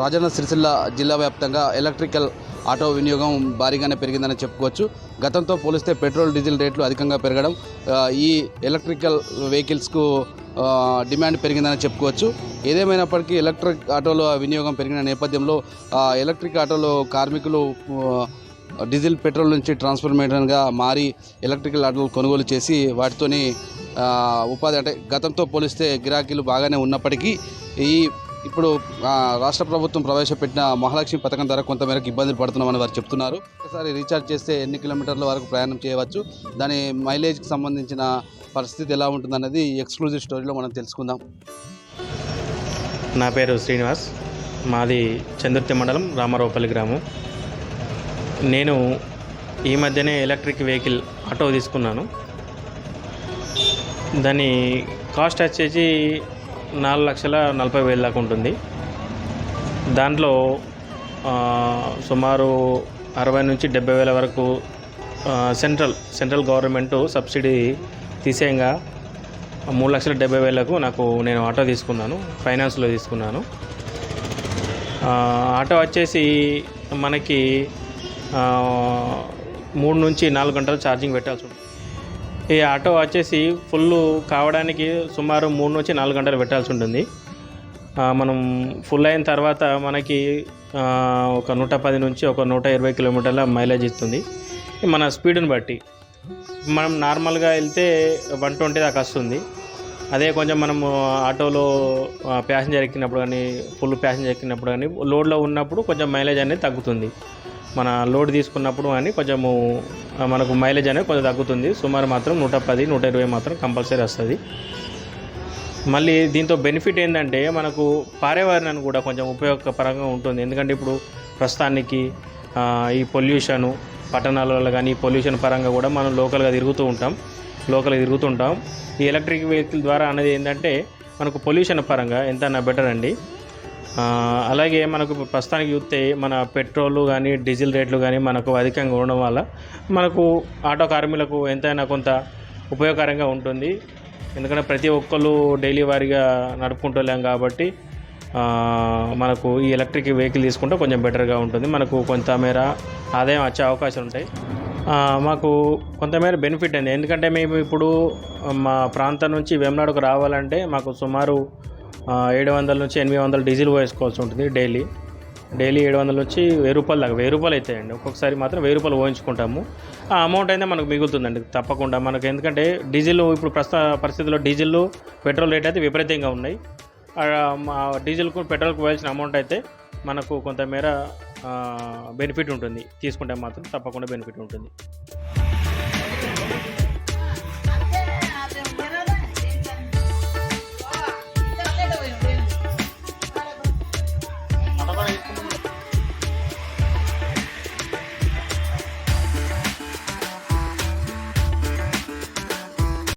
రాజన్న సిరిసిల్ల జిల్లా వ్యాప్తంగా electrical auto వినియోగం భారీగానే పెరిగిందని చెప్పుకోవచ్చు. గతంతో పోలిస్తే పెట్రోల్ డీజిల్ రేట్లు అధికంగా పెరగడం ఈ ఎలక్ట్రికల్ వెహికల్స్కు డిమాండ్ పెరిగిందని చెప్పుకోవచ్చు. ఏదేమైనప్పటికీ ఎలక్ట్రిక్ ఆటోల వినియోగం పెరిగిన నేపథ్యంలో ఎలక్ట్రిక్ ఆటోలో కార్మికులు డీజిల్ పెట్రోల్ నుంచి ట్రాన్స్ఫర్మేటర్గా మారి ఎలక్ట్రికల్ ఆటోలు కొనుగోలు చేసి వాటితోని ఉపాధి అంటే గతంతో పోలిస్తే గిరాకీలు బాగానే ఉన్నప్పటికీ ఈ ఇప్పుడు రాష్ట్ర ప్రభుత్వం ప్రవేశపెట్టిన మహాలక్ష్మి పథకం ద్వారా కొంతమేరకు ఇబ్బందులు పడుతున్నామని వారు చెప్తున్నారు. ఒకసారి రీఛార్జ్ చేస్తే ఎన్ని కిలోమీటర్ల వరకు ప్రయాణం చేయవచ్చు? దాని మైలేజ్కి సంబంధించిన పరిస్థితి ఎలా ఉంటుందన్నది ఎక్స్క్లూజివ్ స్టోరీలో మనం తెలుసుకుందాం. నా పేరు శ్రీనివాస్. మాది చందుర్తి మండలం రామారావుపల్లి గ్రామం. నేను ఈ మధ్యనే ఎలక్ట్రిక్ వెహికల్ ఆటో తీసుకున్నాను. దాని కాస్ట్ వచ్చేసి నాలుగు లక్షల నలభై వేల దాకా ఉంటుంది. దాంట్లో సుమారు అరవై నుంచి డెబ్బై వేల వరకు సెంట్రల్ సెంట్రల్ గవర్నమెంట్ సబ్సిడీ తీసేయంగా మూడు లక్షల డెబ్బై వేలకు నాకు నేను ఆటో తీసుకున్నాను ఫైనాన్స్లో తీసుకున్నాను. ఆటో వచ్చేసి మనకి మూడు నుంచి నాలుగు గంటలు ఛార్జింగ్ పెట్టాల్సి ఉంటుంది. ఈ ఆటో వచ్చేసి ఫుల్ కావడానికి సుమారు మూడు నుంచి నాలుగు గంటలు పెట్టాల్సి ఉంటుంది. మనం ఫుల్ అయిన తర్వాత మనకి ఒక నూట పది నుంచి ఒక నూట ఇరవై కిలోమీటర్ల మైలేజ్ ఇస్తుంది. మన స్పీడ్ని బట్టి. మనం నార్మల్గా వెళ్తే వన్ ట్వంటీ దాకా వస్తుంది. అదే కొంచెం మనము ఆటోలో ప్యాసింజర్ ఎక్కినప్పుడు కానీ ఫుల్ ప్యాసింజర్ ఎక్కినప్పుడు కానీ లోడ్లో ఉన్నప్పుడు కొంచెం మైలేజ్ అనేది తగ్గుతుంది. మన లోడ్ తీసుకున్నప్పుడు కానీ కొంచెము మనకు మైలేజ్ అనేది కొంచెం తగ్గుతుంది. సుమారు మాత్రం నూట పది నూట ఇరవై మాత్రం కంపల్సరీ వస్తుంది. మళ్ళీ దీంతో బెనిఫిట్ ఏంటంటే మనకు పర్యావరణానికి కూడా కొంచెం ఉపయోగకరంగా ఉంటుంది. ఎందుకంటే ఇప్పుడు ప్రస్తుతానికి ఈ పొల్యూషను పట్టణాలలో కానీ ఈ పొల్యూషన్ పరంగా కూడా మనం లోకల్గా తిరుగుతూ ఉంటాం. లోకల్గా తిరుగుతుంటాం. ఈ ఎలక్ట్రిక్ వెహికల్ ద్వారా అనేది ఏంటంటే మనకు పొల్యూషన్ పరంగా ఎంత బెటర్ అండి అలాగే మనకు ప్రస్తుతానికి చూస్తే మన పెట్రోల్ కానీ డీజిల్ రేట్లు కానీ మనకు అధికంగా ఉండడం వల్ల మనకు ఆటో కార్మికులకు ఎంతైనా కొంత ఉపయోగకరంగా ఉంటుంది. ఎందుకంటే ప్రతి ఒక్కళ్ళు డైలీ వారీగా నడుపుకుంటలేం కాబట్టి మనకు ఈ ఎలక్ట్రిక్ వెహికల్ తీసుకుంటే కొంచెం బెటర్గా ఉంటుంది. మనకు కొంతమేర ఆదాయం వచ్చే అవకాశాలు ఉంటాయి. మాకు కొంతమేర బెనిఫిట్ అండి. ఎందుకంటే మేము ఇప్పుడు మా ప్రాంతం నుంచి వేమనాడుకు రావాలంటే మాకు సుమారు ఏడు వందల నుంచి ఎనిమిది వందల డీజిల్ వేసుకోవాల్సి ఉంటుంది డైలీ. డైలీ ఏడు వందల నుంచి వెయ్యి రూపాయలు దాకా వెయ్యి రూపాయలు అవుతాయండి. ఒక్కొక్కసారి మాత్రం వెయ్యి రూపాయలు పోయించుకుంటాము ఆ అమౌంట్ అయితే మనకు మిగులుతుందండి తప్పకుండా. మనకు ఎందుకంటే డీజిల్ ఇప్పుడు ప్రస్తుత పరిస్థితుల్లో డీజిల్ పెట్రోల్ రేట్ అయితే విపరీతంగా ఉన్నాయి. మా డీజిల్కు పెట్రోల్కు పోయాల్సిన అమౌంట్ అయితే మనకు కొంతమేర బెనిఫిట్ ఉంటుంది. తీసుకుంటే మాత్రం తప్పకుండా బెనిఫిట్ ఉంటుంది.